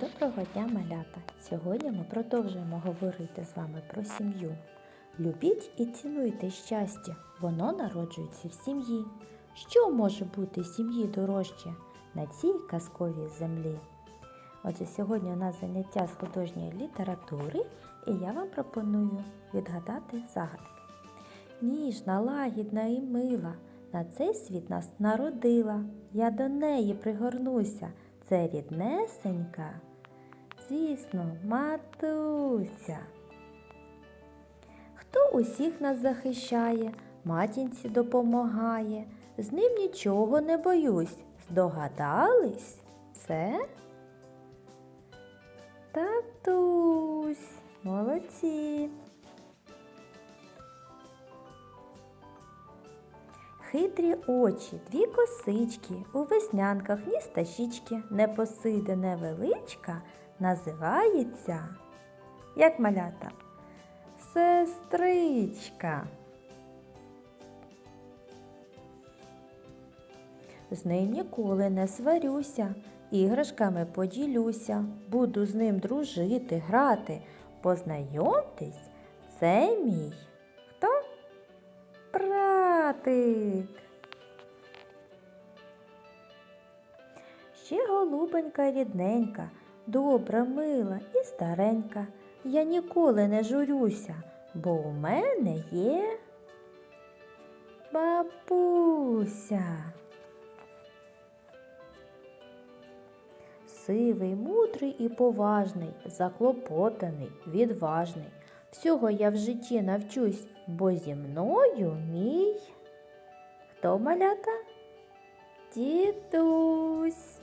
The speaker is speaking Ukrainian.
Доброго дня, малята! Сьогодні ми продовжуємо говорити з вами про сім'ю. Любіть і цінуйте щастя, воно народжується в сім'ї. Що може бути сім'ї дорожче на цій казковій землі? Отже, сьогодні у нас заняття з художньої літератури, і я вам пропоную відгадати загадки. Ніжна, лагідна і мила, на цей світ нас народила. Я до неї пригорнуся. Це ріднесенька, звісно, матуся. Хто усіх нас захищає, матінці допомагає, з ним нічого не боюсь. Здогадались? Це Хитрі очі, дві косички, у веснянках ні стащічки, непосиде невеличка, називається, як малята, сестричка. З нею ніколи не сварюся, іграшками поділюся, буду з ним дружити, грати. Познайомтесь, це мій. Хто? Ще голубенька рідненька, добра, мила і старенька. Я ніколи не журюся, бо у мене є бабуся. Сивий, мудрий і поважний, заклопотаний, відважний. Всього я в житті навчусь, бо зі мною мій. Хто малята? Дідусь.